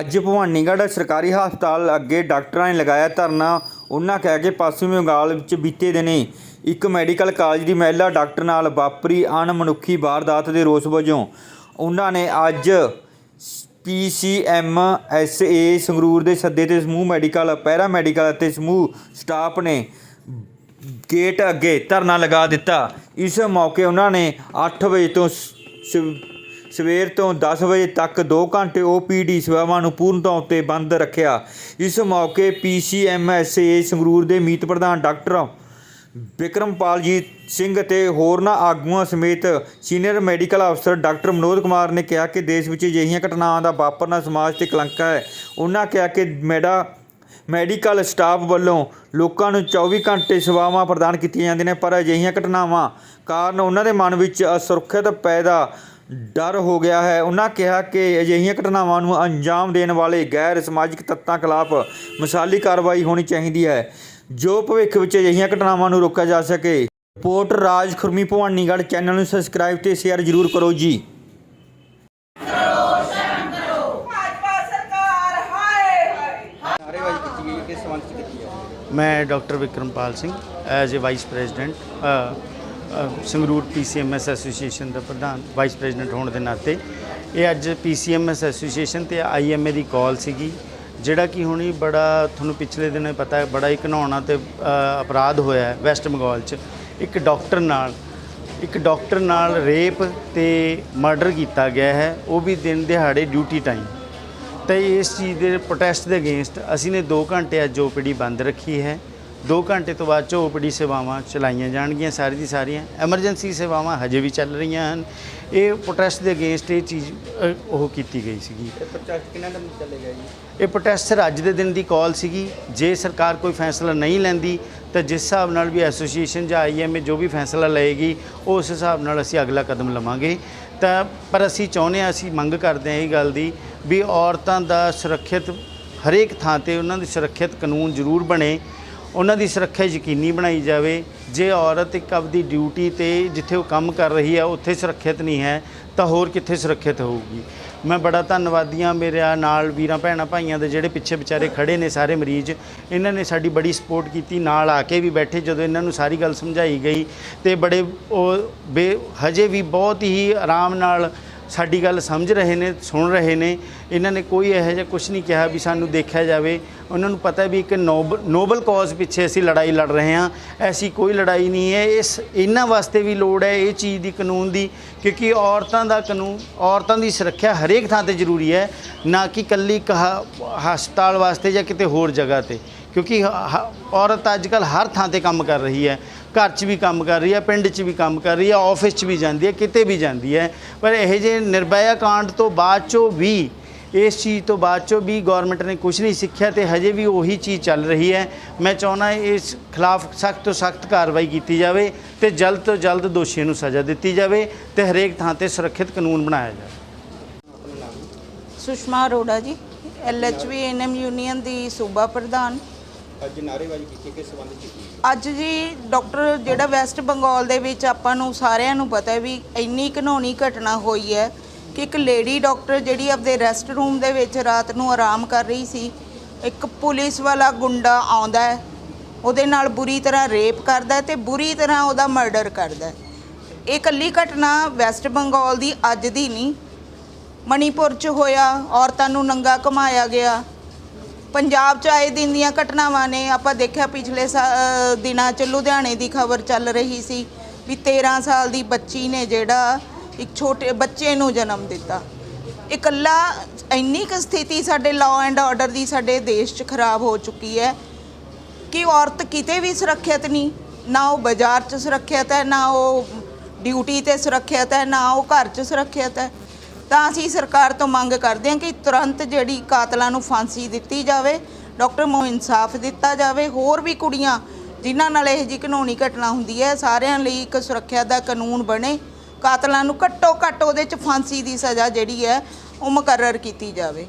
ਅੱਜ ਭਵਾਨੀਗੜ੍ਹ ਸਰਕਾਰੀ ਹਸਪਤਾਲ ਅੱਗੇ ਡਾਕਟਰਾਂ ਨੇ ਲਗਾਇਆ ਧਰਨਾ। ਉਹਨਾਂ ਕਹਿ ਕੇ ਪੱਛਮੀ ਬੰਗਾਲ ਵਿੱਚ ਬੀਤੇ ਦਿਨੀ ਇੱਕ ਮੈਡੀਕਲ ਕਾਲਜ ਦੀ ਮਹਿਲਾ ਡਾਕਟਰ ਨਾਲ ਵਾਪਰੀ ਅਣਮਨੁੱਖੀ ਵਾਰਦਾਤ ਦੇ ਰੋਸ ਵਜੋਂ ਉਹਨਾਂ ਨੇ ਅੱਜ ਪੀਸੀਐਮ ਐਸਏ ਸੰਗਰੂਰ ਦੇ ਸੱਦੇ ਤੇ ਸਮੂਹ ਮੈਡੀਕਲ ਪੈਰਾ ਮੈਡੀਕਲ ਅਤੇ ਸਮੂਹ ਸਟਾਫ ਨੇ ਗੇਟ ਅੱਗੇ ਧਰਨਾ ਲਗਾ ਦਿੱਤਾ। ਇਸ ਮੌਕੇ ਉਹਨਾਂ ਨੇ 8 ਵਜੇ ਤੋਂ ਸ- ਸਵੇਰ ਤੋਂ 10 ਵਜੇ ਤੱਕ 2 ਘੰਟੇ ਓਪੀਡੀ ਸੇਵਾਵਾਂ ਨੂੰ ਪੂਰਨ ਤੌਰ ਤੇ ਬੰਦ ਰੱਖਿਆ। ਇਸ ਮੌਕੇ ਪੀਸੀਐਮਐਸਏ ਸੰਗਰੂਰ ਦੇ ਮੀਤ ਪ੍ਰਧਾਨ ਡਾਕਟਰ ਵਿਕਰਮਪਾਲਜੀਤ ਸਿੰਘ ਅਤੇ ਹੋਰਨਾਂ ਆਗੂਆਂ ਸਮੇਤ ਸੀਨੀਅਰ ਮੈਡੀਕਲ ਅਫਸਰ ਡਾਕਟਰ ਮਨੋਜ ਕੁਮਾਰ ਨੇ ਕਿਹਾ ਕਿ ਦੇਸ਼ ਵਿੱਚ ਅਜਿਹੀਆਂ ਘਟਨਾਵਾਂ ਦਾ ਵਾਪਰਨਾ ਸਮਾਜ ਤੇ ਕਲੰਕ ਹੈ। ਉਹਨਾਂ ਕਿਹਾ ਕਿ ਮੈਡਾ ਮੈਡੀਕਲ ਸਟਾਫ ਵੱਲੋਂ ਲੋਕਾਂ ਨੂੰ 24 ਘੰਟੇ ਸੇਵਾਵਾਂ ਪ੍ਰਦਾਨ ਕੀਤੀਆਂ ਜਾਂਦੀਆਂ ਨੇ, ਪਰ ਅਜਿਹੀਆਂ ਘਟਨਾਵਾਂ ਕਾਰਨ ਉਹਨਾਂ ਦੇ ਮਨ ਵਿੱਚ ਅਸੁਰੱਖਿਅਤ ਪੈਦਾ ਡਰ ਹੋ ਗਿਆ ਹੈ। ਉਹਨਾਂ ਕਿਹਾ ਕਿ ਅਜਿਹੀਆਂ ਘਟਨਾਵਾਂ ਨੂੰ ਅੰਜਾਮ ਦੇਣ ਵਾਲੇ ਗੈਰ ਸਮਾਜਿਕ ਤੱਤਾਂ ਖਿਲਾਫ ਮਿਸਾਲੀ ਕਾਰਵਾਈ ਹੋਣੀ ਚਾਹੀਦੀ ਹੈ। ਜੋ ਭਵਿੱਖ ਵਿੱਚ ਅਜਿਹੀਆਂ ਘਟਨਾਵਾਂ ਨੂੰ ਰੋਕਿਆ ਜਾ ਸਕੇ। ਰਿਪੋਰਟ ਰਾਜ ਖੁਰਮੀ ਭਵਾਨੀਗੜ੍ਹ ਚੈਨਲ ਨੂੰ ਸਬਸਕ੍ਰਾਈਬ ਤੇ ਸ਼ੇਅਰ ਜ਼ਰੂਰ ਕਰੋ ਜੀ। ਮੈਂ doctor Vikrampal Singh as a vice president Sangrur PCMS association ਦਾ ਪ੍ਰਧਾਨ ਵਾਈਸ ਪ੍ਰੈਜ਼ੀਡੈਂਟ ਹੋਣ ਦੇ ਨਾਤੇ, ਇਹ ਅੱਜ ਪੀਸੀਐਮਐਸ ਐਸੋਸੀਏਸ਼ਨ ਤੇ ਆਈਐਮਏ ਦੀ ਕਾਲ ਸੀਗੀ, ਜਿਹੜਾ ਕਿ ਹੁਣੀ ਬੜਾ, ਤੁਹਾਨੂੰ ਪਿਛਲੇ ਦਿਨੇ ਪਤਾ ਹੈ, ਬੜਾ ਹੀ ਘਿਨਾਉਣਾ ਤੇ ਅਪਰਾਧ ਹੋਇਆ ਹੈ ਵੈਸਟ ਬੰਗਾਲ 'ਚ। ਇੱਕ ਡਾਕਟਰ ਨਾਲ, ਇੱਕ ਡਾਕਟਰ ਨਾਲ ਰੇਪ ਤੇ ਮਰਡਰ ਕੀਤਾ ਗਿਆ ਹੈ, ਉਹ ਵੀ ਦਿਨ ਦਿਹਾੜੇ ਡਿਊਟੀ ਟਾਈਮ ਤੇ ਇਸ ਚੀਜ਼ ਦੇ ਪ੍ਰੋਟੈਸਟ ਦੇ ਅਗੇਂਸਟ ਅਸੀਂ ਨੇ 2 ਘੰਟੇ ਅੱਜ ਓਪੀਡੀ ਬੰਦ ਰੱਖੀ ਹੈ। 2 ਘੰਟੇ ਤੋਂ ਬਾਅਦ ਚ ਓਪੀਡੀ ਸੇਵਾਵਾਂ ਚਲਾਈਆਂ ਜਾਣਗੀਆਂ ਸਾਰੀ ਦੀ ਸਾਰੀਆਂ ਐਮਰਜੈਂਸੀ ਸੇਵਾਵਾਂ ਹਜੇ ਵੀ ਚੱਲ ਰਹੀਆਂ ਹਨ। ਇਹ ਪ੍ਰੋਟੈਸਟ ਦੇ ਅਗੇਂਸਟ ਇਹ ਚੀਜ਼ ਅ, ਉਹ ਕੀਤੀ ਗਈ ਸੀਗੀ। ਪ੍ਰੋਜੈਕਟ ਕਿੰਨਾ ਦਿਨ ਚੱਲੇਗਾ ਜੀ? ਇਹ ਪ੍ਰੋਟੈਸਟ ਸਰ ਅੱਜ ਦੇ ਦਿਨ ਦੀ ਕਾਲ ਸੀਗੀ। ਜੇ ਸਰਕਾਰ ਕੋਈ ਫੈਸਲਾ ਨਹੀਂ ਲੈਂਦੀ ਤਾਂ ਜਿਸ ਹਿਸਾਬ ਨਾਲ ਵੀ ਐਸੋਸੀਏਸ਼ਨ ਜਾਂ ਆਈਐਮਏ ਜੋ ਵੀ ਫੈਸਲਾ ਲਏਗੀ ਉਸ ਹਿਸਾਬ ਨਾਲ ਅਸੀਂ ਅਗਲਾ ਕਦਮ ਲਵਾਂਗੇ। ਤਾਂ ਪਰ ਅਸੀਂ ਚਾਹੁੰਦੇ ਹਾਂ ਅਸੀਂ ਮੰਗ ਕਰਦੇ ਹਾਂ ਇਹ ਗੱਲ ਦੀ ਵੀ ਔਰਤਾਂ ਦਾ ਸੁਰੱਖਿਅਤ ਹਰੇਕ ਥਾਂ ਤੇ ਉਹਨਾਂ ਦੀ ਸੁਰੱਖਿਅਤ ਕਾਨੂੰਨ ਜ਼ਰੂਰ ਬਣੇ। ਉਹਨਾਂ ਦੀ ਸੁਰੱਖਿਆ ਯਕੀਨੀ ਬਣਾਈ ਜਾਵੇ। ਜੇ ਔਰਤ ਇੱਕ ਆਪਦੀ ਡਿਊਟੀ ਤੇ ਜਿੱਥੇ ਉਹ ਕੰਮ ਕਰ ਰਹੀ ਹੈ ਉੱਥੇ ਸੁਰੱਖਿਅਤ ਨਹੀਂ ਹੈ, ਤਾਂ ਹੋਰ ਕਿੱਥੇ ਸੁਰੱਖਿਅਤ ਹੋਊਗੀ? ਮੈਂ ਬੜਾ ਧੰਨਵਾਦੀ ਹਾਂ ਮੇਰੇ ਨਾਲ ਵੀਰਾਂ, ਭੈਣਾਂ, ਭਾਈਆਂ ਦੇ ਜਿਹੜੇ ਪਿੱਛੇ ਵਿਚਾਰੇ ਖੜੇ ਨੇ ਸਾਰੇ ਮਰੀਜ਼। ਇਹਨਾਂ ਨੇ ਸਾਡੀ ਬੜੀ ਸਪੋਰਟ ਕੀਤੀ, ਨਾਲ ਆ ਕੇ ਵੀ ਬੈਠੇ ਜਦੋਂ ਇਹਨਾਂ ਨੂੰ ਸਾਰੀ ਗੱਲ ਸਮਝਾਈ ਗਈ ਤੇ ਬੜੇ ਉਹ ਬੇ ਹਜੇ ਵੀ ਬਹੁਤ ਹੀ ਆਰਾਮ ਨਾਲ ਸਾਡੀ ਗੱਲ ਸਮਝ ਰਹੇ ਨੇ, ਸੁਣ ਰਹੇ ਨੇ। ਇਹਨਾਂ ਨੇ ਕੋਈ ਇਹੋ ਜਿਹਾ ਕੁਝ ਨਹੀਂ ਕਿਹਾ ਵੀ ਸਾਨੂੰ ਦੇਖਿਆ ਜਾਵੇ। ਉਹਨਾਂ ਨੂੰ ਪਤਾ ਵੀ ਇੱਕ ਨੋਬ- ਨੋਬਲ ਕਾਜ਼ ਪਿੱਛੇ ਅਸੀਂ ਲੜਾਈ ਲੜ ਰਹੇ ਹਾਂ। ਐਸੀ ਕੋਈ ਲੜਾਈ ਨਹੀਂ ਹੈ। ਇਸ, ਇਹਨਾਂ ਵਾਸਤੇ ਵੀ ਲੋੜ ਹੈ ਇਹ ਚੀਜ਼ ਦੀ ਕਾਨੂੰਨ ਦੀ, ਕਿਉਂਕਿ ਔਰਤਾਂ ਦਾ ਕਾਨੂੰਨ, ਔਰਤਾਂ ਦੀ ਸੁਰੱਖਿਆ ਹਰੇਕ ਥਾਂ ਤੇ ਜ਼ਰੂਰੀ ਹੈ। ਨਾ ਕਿ ਕੱਲੀ ਹਸਪਤਾਲ ਵਾਸਤੇ ਜਾਂ ਕਿਤੇ ਹੋਰ ਜਗ੍ਹਾ ਤੇ। ਕਿਉਂਕਿ ਹ- ਹ- ਔਰਤ ਅੱਜ ਕੱਲ ਹਰ ਥਾਂ ਤੇ ਕੰਮ ਕਰ ਰਹੀ ਹੈ। ਘਰ 'ਚ ਵੀ ਕੰਮ ਕਰ ਰਹੀ ਹੈ, ਪਿੰਡ 'ਚ ਵੀ ਕੰਮ ਕਰ ਰਹੀ ਹੈ ਆਫਿਸ 'ਚ ਵੀ ਜਾਂਦੀ ਹੈ, ਕਿਤੇ ਵੀ ਜਾਂਦੀ ਹੈ। ਪਰ ਇਹ ਜੇ ਨਿਰਭਇਆ ਕਾਂਡ ਤੋਂ ਬਾਅਦ 'ਚੋਂ ਵੀ, ਇਸ ਚੀਜ਼ ਤੋਂ ਬਾਅਦ 'ਚੋਂ ਵੀ ਗਵਰਨਮੈਂਟ ਨੇ ਕੁਝ ਨਹੀਂ ਸਿੱਖਿਆ ਤੇ ਹਜੇ ਵੀ ਉਹੀ ਚੀਜ਼ ਚੱਲ ਰਹੀ ਹੈ। ਮੈਂ ਚਾਹੁੰਦਾ ਇਸ ਖਿਲਾਫ ਸਖਤ ਤੋਂ ਸਖਤ ਕਾਰਵਾਈ ਕੀਤੀ ਜਾਵੇ ਤੇ ਜਲਦ ਤੋਂ ਜਲਦ ਦੋਸ਼ੀਆਂ ਨੂੰ ਸਜ਼ਾ ਦਿੱਤੀ ਜਾਵੇ ਤੇ ਹਰੇਕ ਥਾਂ ਤੇ ਸੁਰੱਖਿਅਤ ਕਾਨੂੰਨ ਬਣਾਇਆ ਜਾਵੇ। ਸੁਸ਼ਮਾ ਅਰੋੜਾ ਜੀ ਐਲਐਚਵੀ ਐਨਐਮ ਯੂਨੀਅਨ ਦੀ ਸੂਬਾ ਪ੍ਰਧਾਨ। ਅੱਜ ਨਾਰੇਬਾਜ਼ੀ ਕੀਤੀ ਕਿਸ ਸੰਬੰਧ ਕੀਤੀ ਅੱਜ ਜੀ ਡਾਕਟਰ ਜਿਹੜਾ ਵੈਸਟ ਬੰਗਾਲ ਦੇ ਵਿੱਚ ਆਪਾਂ ਨੂੰ ਸਾਰਿਆਂ ਨੂੰ ਪਤਾ ਹੈ ਵੀ ਇੰਨੀ ਘਿਨੌਣੀ ਘਟਨਾ ਹੋਈ ਹੈ ਕਿ ਇੱਕ ਲੇਡੀ ਡਾਕਟਰ ਜਿਹੜੀ ਆਪਦੇ ਰੈਸਟ ਰੂਮ ਦੇ ਵਿੱਚ ਰਾਤ ਨੂੰ ਆਰਾਮ ਕਰ ਰਹੀ ਸੀ, ਇੱਕ ਪੁਲਿਸ ਵਾਲਾ ਗੁੰਡਾ ਆਉਂਦਾ ਹੈ, ਉਹਦੇ ਨਾਲ ਬੁਰੀ ਤਰ੍ਹਾਂ ਰੇਪ ਕਰਦਾ ਹੈ ਤੇ ਬੁਰੀ ਤਰ੍ਹਾਂ ਉਹਦਾ ਮਰਡਰ ਕਰਦਾ ਹੈ। ਇਹ ਇਕੱਲੀ ਘਟਨਾ ਵੈਸਟ ਬੰਗਾਲ ਦੀ ਅੱਜ ਦੀ ਨਹੀਂ, ਮਣੀਪੁਰ 'ਚ ਹੋਇਆ, ਔਰਤਾਂ ਨੂੰ ਨੰਗਾ ਘੁਮਾਇਆ ਗਿਆ ਪੰਜਾਬ 'ਚ ਆਏ ਦਿਨ ਦੀਆਂ ਘਟਨਾਵਾਂ ਨੇ। ਆਪਾਂ ਦੇਖਿਆ ਪਿਛਲੇ ਸਾ- ਅ, ਦਿਨਾਂ 'ਚ ਲੁਧਿਆਣੇ ਦੀ ਖਬਰ ਚੱਲ ਰਹੀ ਸੀ ਵੀ 13 ਸਾਲ ਦੀ ਬੱਚੀ ਨੇ ਜਿਹੜਾ ਇੱਕ ਛੋਟੇ ਬੱਚੇ ਨੂੰ ਜਨਮ ਦਿੱਤਾ। ਇਕੱਲਾ ਇੰਨੀ ਕੁ ਸਥਿਤੀ ਸਾਡੇ ਲਾਅ ਐਂਡ ਆਰਡਰ ਦੀ ਸਾਡੇ ਦੇਸ਼ 'ਚ ਖਰਾਬ ਹੋ ਚੁੱਕੀ ਹੈ ਕਿ ਔਰਤ ਕਿਤੇ ਵੀ ਸੁਰੱਖਿਅਤ ਨਹੀਂ ਨਾ ਉਹ ਬਾਜ਼ਾਰ 'ਚ ਸੁਰੱਖਿਅਤ ਹੈ ਨਾ ਉਹ ਡਿਊਟੀ ਤੇ ਸੁਰੱਖਿਅਤ ਹੈ ਨਾ ਉਹ ਘਰ 'ਚ ਸੁਰੱਖਿਅਤ ਹੈ। ਤਾਂ ਅਸੀਂ ਸਰਕਾਰ ਤੋਂ ਮੰਗ ਕਰਦੇ ਹਾਂ ਕਿ ਤੁਰੰਤ ਜਿਹੜੀ ਕਾਤਲਾਂ ਨੂੰ ਫਾਂਸੀ ਦਿੱਤੀ ਜਾਵੇ, ਡਾਕਟਰ ਨੂੰ ਇਨਸਾਫ ਦਿੱਤਾ ਜਾਵੇ। ਹੋਰ ਵੀ ਕੁੜੀਆਂ ਜਿਨ੍ਹਾਂ ਨਾਲ ਇਹ ਜਿਹੀ ਘਿਨੌਣੀ ਘਟਨਾ ਹੁੰਦੀ ਹੈ, ਸਾਰਿਆਂ ਲਈ ਇੱਕ ਸੁਰੱਖਿਆ ਦਾ ਕਾਨੂੰਨ ਬਣੇ। ਕਾਤਲਾਂ ਨੂੰ ਘੱਟੋ ਘੱਟ ਉਹਦੇ 'ਚ ਫਾਂਸੀ ਦੀ ਸਜ਼ਾ ਜਿਹੜੀ ਹੈ, ਉਹ ਮੁਕਰਰ ਕੀਤੀ ਜਾਵੇ।